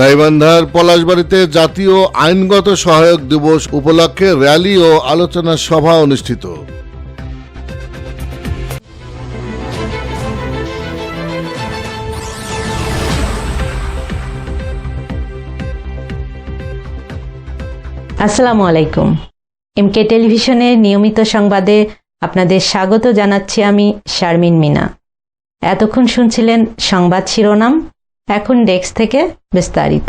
গাইবান্ধার পলাশবাড়িতে জাতীয় আইনগত সহায়ক দিবস উপলক্ষে র্যালি ও আলোচনা সভা অনুষ্ঠিত। আসসালামু আলাইকুম। এমকে টেলিভিশনের নিয়মিত সংবাদে আপনাদের স্বাগত জানাচ্ছি আমি শারমিন মিনা। এতক্ষণ শুনছিলেন সংবাদ শিরোনাম এখন ডেস্ক থেকে বিস্তারিত।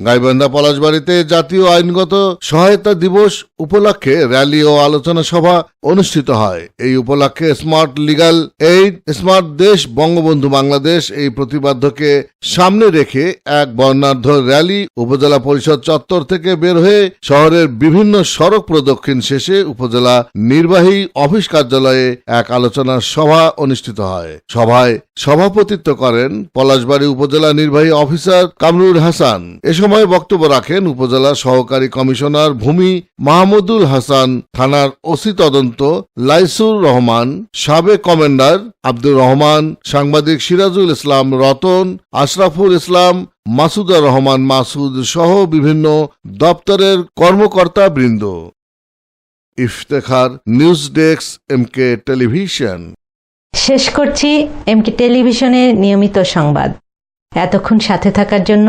গাইবান্ধা পলাশবাড়িতে জাতীয় আইনগত সহায়তা দিবস উপলক্ষে র্যালি ও আলোচনা সভা অনুষ্ঠিত হয়। এই উপলক্ষে স্মার্ট লিগাল এইড, স্মার্ট দেশ, বঙ্গবন্ধু বাংলাদেশ এই প্রতিবাদ্যকে সামনে রেখে এক বর্ণাঢ্য র্যালি উপজেলা পরিষদ চত্বর থেকে বের হয়ে শহরের বিভিন্ন সড়ক প্রদক্ষিণ শেষে উপজেলা নির্বাহী অফিস কার্যালয়ে এক আলোচনা সভা অনুষ্ঠিত হয়। সভায় সভাপতিত্ব করেন পলাশবাড়ী উপজেলা নির্বাহী অফিসার কামরুল হাসান। এ সময় বক্তব্য রাখেন উপজেলা সহকারী কমিশনার ভূমি মাহমুদুল হাসান, থানার ওসি তদন্ত, লাইসুর রহমান, সাবেক কমান্ডার আব্দুর রহমান, সাংবাদিক সিরাজুল ইসলাম রতন, আশরাফুল ইসলাম, মাসুদা রহমান মাসুদ সহ বিভিন্ন দপ্তরের কর্মকর্তা বৃন্দ Iftekhar news desk, MK television. শেষ করছি এমকে টেলিভিশনের নিয়মিত সংবাদ। এতক্ষণ সাথে থাকার জন্য